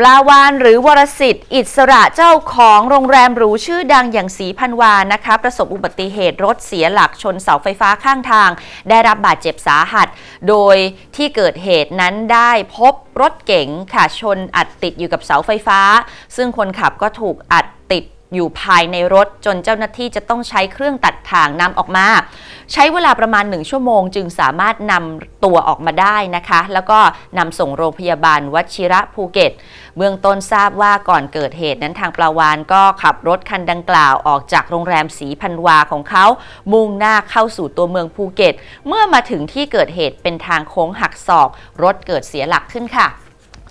ปลาวานหรือวรสิทธิ์ อิสระเจ้าของโรงแรมหรูชื่อดังอย่างสีพันวานะคะ ประสบอุบัติเหตุรถเสียหลักชนเสาไฟฟ้าข้างทาง ได้รับบาดเจ็บสาหัส โดยที่เกิดเหตุนั้นได้พบรถเก๋งค่ะชนอัดติดอยู่กับเสาไฟฟ้า ซึ่งคนขับก็ถูกอัดติด อยู่ภายในรถจนเจ้าหน้าที่จะต้องใช้เครื่องตัดถ่างนำออกมา ใช้เวลาประมาณ 1 ชั่วโมง จึงสามารถนำตัวออกมาได้นะคะ แล้วก็นำส่งโรงพยาบาลวชิระภูเก็ต เบื้องต้นทราบว่าก่อนเกิดเหตุนั้นทางปลาวานก็ขับรถคันดังกล่าวออกจากโรงแรมสีพันวาของเขา มุ่งหน้าเข้าสู่ตัวเมืองภูเก็ต เมื่อมาถึงที่เกิดเหตุเป็นทางโค้งหักศอก รถเกิดเสียหลักขึ้นค่ะ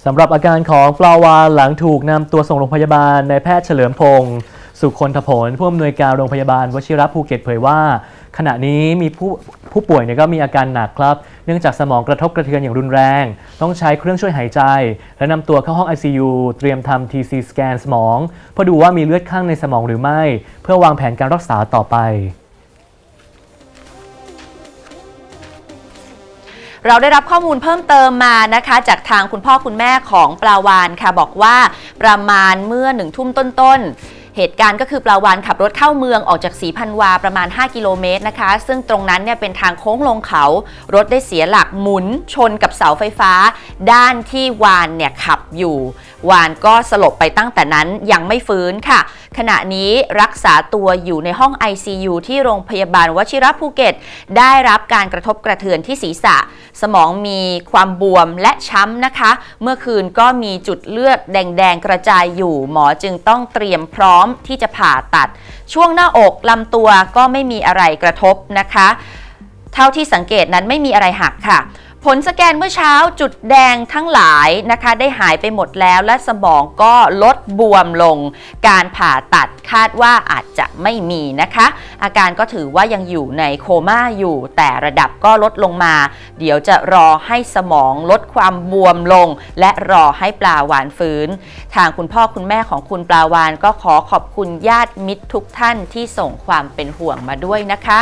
สำหรับอาการของปลาวานหลังถูกนำตัวส่งโรงพยาบาลนายแพทย์เฉลิมพงศ์สุคนทผลผู้อำนวยการโรงพยาบาลวชิระภูเก็ตเผยว่า ขณะนี้มีผู้ผู้ป่วยเนี่ยก็มีอาการหนักครับ เนื่องจากสมองกระทบกระเทือนอย่างรุนแรง ต้องใช้เครื่องช่วยหายใจ และนำตัวเข้าห้อง ICU เตรียมทำ TC สแกนสมองเพื่อดูว่ามีเลือดข้างในสมองหรือไม่ เพื่อวางแผนการรักษาต่อไป เราได้รับข้อมูลเพิ่มเติมมานะคะ จากทางคุณพ่อคุณแม่ของปลาวานค่ะบอกว่าประมาณเมื่อหนึ่งทุ่มต้นๆ เหตุการณ์ก็คือปลาวานขับรถเข้าเมืองออกจากสีพันวาประมาณ 5 กิโลเมตรนะคะ ซึ่งตรงนั้นเนี่ยเป็นทางโค้งลงเขา รถได้เสียหลักหมุนชนกับเสาไฟฟ้า ด้านที่วานเนี่ยขับอยู่ วานก็สลบไปตั้งแต่นั้นยังไม่ฟื้นค่ะ ขณะนี้รักษาตัวอยู่ในห้อง ICU ที่โรงพยาบาลวชิระภูเก็ต ได้รับการกระทบกระเทือนที่ศีรษะ สมองมีความบวมและช้ำนะคะ เมื่อคืนก็มีจุดเลือดแดง ๆ กระจายอยู่ หมอจึงต้องเตรียมพร้อมมที่จะผ่าตัด ช่วงหน้าอกลำตัวก็ไม่มีอะไรกระทบนะคะ เท่าที่สังเกตนั้นไม่มีอะไรหักค่ะ ผลสแกนเมื่อเช้าจุดแดงทั้งหลายนะคะ ได้หายไปหมดแล้วและสมองก็ลดบวมลง การผ่าตัดคาดว่าอาจจะไม่มีนะคะ อาการก็ถือว่ายังอยู่ในโคม่าอยู่ แต่ระดับก็ลดลงมา เดี๋ยวจะรอให้สมองลดความบวมลง และรอให้ปลาวานฟื้น ทางคุณพ่อคุณแม่ของคุณปลาวานก็ขอขอบคุณญาติมิตรทุกท่านที่ส่งความเป็นห่วงมาด้วยนะคะ